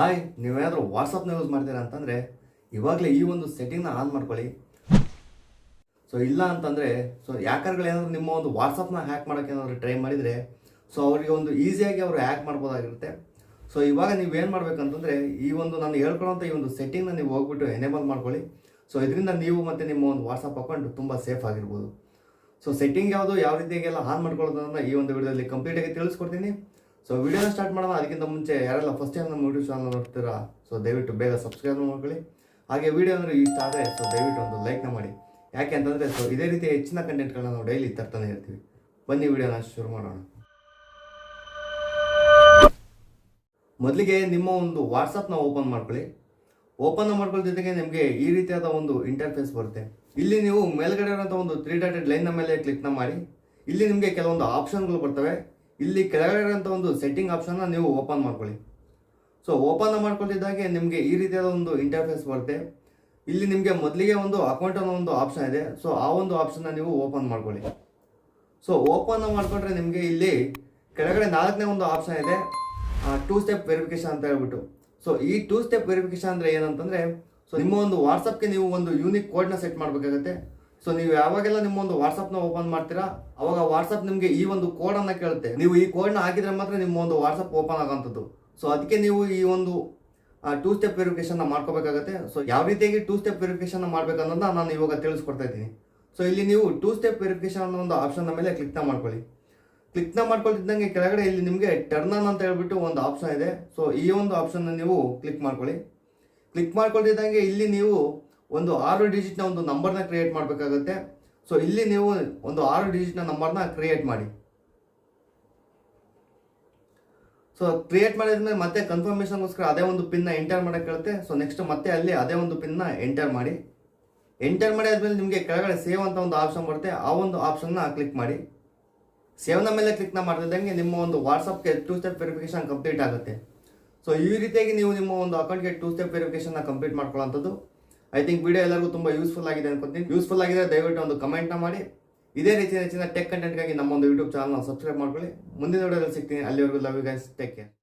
Hi ನೀವೇನಾದರೂ ವಾಟ್ಸಪ್ನ use ಮಾಡ್ತೀರಾ ಅಂತಂದರೆ ಇವಾಗಲೇ ಈ ಒಂದು ಸೆಟ್ಟಿಂಗ್ನ ಆನ್ ಮಾಡ್ಕೊಳ್ಳಿ. ಸೊ ಇಲ್ಲ ಅಂತಂದರೆ ಸೊ ಏನಾದರೂ ನಿಮ್ಮ ಒಂದು ವಾಟ್ಸಪ್ನ ಹ್ಯಾಕ್ ಮಾಡೋಕ್ಕೆ ಏನಾದರೂ ಟ್ರೈ ಮಾಡಿದರೆ ಸೊ ಅವರಿಗೆ ಒಂದು ಈಸಿಯಾಗಿ ಅವರು ಹ್ಯಾಕ್ ಮಾಡ್ಬೋದಾಗಿರುತ್ತೆ. ಸೊ ಇವಾಗ ನೀವು ಏನು ಮಾಡ್ಬೇಕಂತಂದರೆ, ಈ ಒಂದು ನಾನು ಹೇಳ್ಕೊಳೋಂಥ ಈ ಒಂದು ಸೆಟ್ಟಿಂಗ್ನ ನೀವು ಹೋಗ್ಬಿಟ್ಟು ಎನೇಬಲ್ ಮಾಡ್ಕೊಳ್ಳಿ. ಸೊ ಇದರಿಂದ ನೀವು ಮತ್ತು ನಿಮ್ಮ ಒಂದು ವಾಟ್ಸಪ್ ಅಕೌಂಟ್ ತುಂಬ ಸೇಫ್ ಆಗಿರ್ಬೋದು. ಸೊ ಸೆಟ್ಟಿಂಗ್ ಯಾವುದು, ಯಾವ ರೀತಿಯಾಗೆಲ್ಲ ಆನ್ ಮಾಡ್ಕೊಳ್ಳೋದನ್ನು ಈ ಒಂದು ವಿಡಿಯೋದಲ್ಲಿ ಕಂಪ್ಲೀಟಾಗಿ ತಿಳಿಸ್ಕೊಡ್ತೀನಿ. ಸೊ ವಿಡಿಯೋನ ಸ್ಟಾರ್ಟ್ ಮಾಡೋಣ. ಅದಕ್ಕಿಂತ ಮುಂಚೆ ಯಾರೆಲ್ಲ ಫಸ್ಟ್ ಟೈಮ್ ನಮ್ಮ ಯೂಟ್ಯೂಬ್ ಚಾನಲ್ ನೋಡ್ತೀರಾ ಸೊ ದಯವಿಟ್ಟು ಬೇಗ ಸಬ್ಸ್ಕ್ರೈಬ್ ಮಾಡ್ಕೊಳ್ಳಿ. ಹಾಗೆ ವಿಡಿಯೋ ಅಂದರೆ ಇಷ್ಟ ಆದರೆ ಸೊ ದಯವಿಟ್ಟು ಒಂದು ಲೈಕ್ನ ಮಾಡಿ. ಯಾಕೆ ಅಂತಂದರೆ ಸೊ ಇದೇ ರೀತಿ ಹೆಚ್ಚಿನ ಕಂಟೆಂಟ್ಗಳನ್ನ ನಾವು ಡೈಲಿ ತರ್ತಾನೆ ಇರ್ತೀವಿ. ಬನ್ನಿ ವಿಡಿಯೋನ ಶುರು ಮಾಡೋಣ. ಮೊದಲಿಗೆ ನಿಮ್ಮ ಒಂದು ವಾಟ್ಸಪ್ನ ಓಪನ್ ಮಾಡ್ಕೊಳ್ಳಿ. ಓಪನ್ ಮಾಡ್ಕೊಳ್ಳೋ ಜೊತೆಗೆ ನಿಮಗೆ ಈ ರೀತಿಯಾದ ಒಂದು ಇಂಟರ್ಫೇಸ್ ಬರುತ್ತೆ. ಇಲ್ಲಿ ನೀವು ಮೇಲ್ಗಡೆ ಇರೋಂಥ ಒಂದು ತ್ರೀ ಡಾಟೆಡ್ ಲೈನ್ನ ಮೇಲೆ ಕ್ಲಿಕ್ನ ಮಾಡಿ. ಇಲ್ಲಿ ನಿಮಗೆ ಕೆಲವೊಂದು ಆಪ್ಷನ್ಗಳು ಬರ್ತವೆ. ಇಲ್ಲಿ ಕೆಳಗಡೆ ಇರೋಂಥ ಒಂದು ಸೆಟ್ಟಿಂಗ್ ಆಪ್ಷನ್ನ ನೀವು ಓಪನ್ ಮಾಡ್ಕೊಳ್ಳಿ. ಸೊ ಓಪನ್ ಮಾಡ್ಕೊಂಡಿದ್ದಾಗೆ ನಿಮಗೆ ಈ ರೀತಿಯಾದ ಒಂದು ಇಂಟರ್ಫೇಸ್ ಬರುತ್ತೆ. ಇಲ್ಲಿ ನಿಮಗೆ ಮೊದಲಿಗೆ ಒಂದು ಅಕೌಂಟ್ ಅನ್ನೋ ಒಂದು ಆಪ್ಷನ್ ಇದೆ. ಸೊ ಆ ಒಂದು ಆಪ್ಷನ್ನ ನೀವು ಓಪನ್ ಮಾಡ್ಕೊಳ್ಳಿ. ಸೊ ಓಪನ್ ಮಾಡ್ಕೊಂಡ್ರೆ ನಿಮಗೆ ಇಲ್ಲಿ ಕೆಳಗಡೆ ನಾಲ್ಕನೇ ಒಂದು ಆಪ್ಷನ್ ಇದೆ. ಟೂ ಸ್ಟೆಪ್ ವೆರಿಫಿಕೇಶನ್ ಅಂತ ಹೇಳ್ಬಿಟ್ಟು. ಸೊ ಈ ಟೂ ಸ್ಟೆಪ್ ವೆರಿಫಿಕೇಶನ್ ಅಂದ್ರೆ ಏನಂತಂದರೆ ಸೊ ನಿಮ್ಮ ಒಂದು ವಾಟ್ಸಪ್ಗೆ ನೀವು ಒಂದು ಯೂನಿಕ್ ಕೋಡ್ನ ಸೆಟ್ ಮಾಡಬೇಕಾಗುತ್ತೆ. ಸೊ ನೀವು ಯಾವಾಗೆಲ್ಲ ನಿಮ್ಮ ಒಂದು ವಾಟ್ಸಪ್ನ ಓಪನ್ ಮಾಡ್ತೀರಾ, ಅವಾಗ ವಾಟ್ಸಪ್ ನಿಮಗೆ ಈ ಒಂದು ಕೋಡನ್ನು ಕೇಳುತ್ತೆ. ನೀವು ಈ ಕೋಡ್ನ ಹಾಕಿದ್ರೆ ಮಾತ್ರ ನಿಮ್ಮ ಒಂದು ವಾಟ್ಸಪ್ ಓಪನ್ ಆಗೋಂಥದ್ದು. ಸೊ ಅದಕ್ಕೆ ನೀವು ಈ ಒಂದು ಟೂ ಸ್ಟೆಪ್ ವೆರಿಫಿಕೇಶನ್ ಮಾಡ್ಕೋಬೇಕಾಗತ್ತೆ. ಸೊ ಯಾವ ರೀತಿಯಾಗಿ ಟೂ ಸ್ಟೆಪ್ ವೆರಿಫಿಕೇಶನ್ ಮಾಡ್ಬೇಕನ್ನೋದನ್ನ ನಾನು ಇವಾಗ ತಿಳಿಸ್ಕೊಡ್ತಾ ಇದ್ದೀನಿ. ಸೊ ಇಲ್ಲಿ ನೀವು ಟೂ ಸ್ಟೆಪ್ ವೆರಿಫಿಕೇಶನ್ ಅನ್ನೋ ಒಂದು ಆಪ್ಷನ್ ಮೇಲೆ ಕ್ಲಿಕ್ನ ಮಾಡ್ಕೊಳ್ಳಿ. ಕ್ಲಿಕ್ನ ಮಾಡ್ಕೊಳ್ತಿದ್ದಂಗೆ ಕೆಳಗಡೆ ಇಲ್ಲಿ ನಿಮಗೆ ಟರ್ನ್ ಆನ್ ಅಂತ ಹೇಳ್ಬಿಟ್ಟು ಒಂದು ಆಪ್ಷನ್ ಇದೆ. ಸೊ ಈ ಒಂದು ಆಪ್ಷನ್ ನೀವು ಕ್ಲಿಕ್ ಮಾಡ್ಕೊಳ್ಳಿ. ಕ್ಲಿಕ್ ಮಾಡ್ಕೊಳ್ತಿದ್ದಂಗೆ ಇಲ್ಲಿ ನೀವು ಒಂದು ಆರು ಡಿಜಿಟ್ನ ಒಂದು ನಂಬರ್ನ ಕ್ರಿಯೇಟ್ ಮಾಡಬೇಕಾಗುತ್ತೆ. ಸೊ ಇಲ್ಲಿ ನೀವು ಒಂದು ಆರು ಡಿಜಿಟ್ನ ನಂಬರ್ನ ಕ್ರಿಯೇಟ್ ಮಾಡಿ. ಸೊ ಕ್ರಿಯೇಟ್ ಮಾಡಿದ ಮೇಲೆ ಮತ್ತೆ ಕನ್ಫರ್ಮೇಷನ್ಗೋಸ್ಕರ ಅದೇ ಒಂದು ಪಿನ್ನ ಎಂಟರ್ ಮಾಡಕ್ಕೆ ಕೇಳುತ್ತೆ ಸೊ ನೆಕ್ಸ್ಟ್ ಮತ್ತೆ ಅಲ್ಲಿ ಅದೇ ಒಂದು ಪಿನ್ನ ಎಂಟರ್ ಮಾಡಿ. ಎಂಟರ್ ಮಾಡಿ ಆದ್ಮೇಲೆ ನಿಮಗೆ ಕೆಳಗಡೆ ಸೇವ್ ಅಂತ ಒಂದು ಆಪ್ಷನ್ ಬರುತ್ತೆ. ಆ ಒಂದು ಆಪ್ಷನ್ನ ಕ್ಲಿಕ್ ಮಾಡಿ. ಸೇವ್ನ ಮೇಲೆ ಕ್ಲಿಕ್ನ ಮಾಡ್ತಿದ್ದಂಗೆ ನಿಮ್ಮ ಒಂದು ವಾಟ್ಸಪ್ಗೆ ಟೂ ಸ್ಟೆಪ್ ವೆರಿಫಿಕೇಶನ್ ಕಂಪ್ಲೀಟ್ ಆಗುತ್ತೆ. ಸೊ ಈ ರೀತಿಯಾಗಿ ನೀವು ನಿಮ್ಮ ಒಂದು ಅಕೌಂಟ್ಗೆ ಟೂ ಸ್ಟೆಪ್ ವೆರಿಫಿಕೇಶನ್ನ ಕಂಪ್ಲೀಟ್ ಮಾಡ್ಕೊಳ್ಳೋಂಥದ್ದು ಐ ಥಿಂಕ್ ವಿಡಿಯೋ ಎಲ್ಲರಿಗೂ ತುಂಬ ಯೂಸ್ಫುಲ್ ಆಗಿದೆ ಅನ್ಕೊತೀನಿ. ಯೂಸ್ಫುಲ್ ಆಗಿದೆ ದಯವಿಟ್ಟು ಒಂದು ಕಮೆಂಟ್ನ ಮಾಡಿ. ಇದೇ ರೀತಿ ಹೆಚ್ಚಿನ ಟೆಕ್ ಕಂಟೆಂಟ್ಗಾಗಿ ನಮ್ಮ ಒಂದು ಯೂಟ್ಯೂಬ್ ಚಾನಲ್ನ ಸಬ್ಸ್ಕ್ರೈಬ್ ಮಾಡ್ಕೊಳ್ಳಿ. ಮುಂದಿನ ವಿಡಿಯೋದಲ್ಲಿ ಸಿಗ್ತೀನಿ. ಅಲ್ಲಿವರೆಗೂ love you guys take care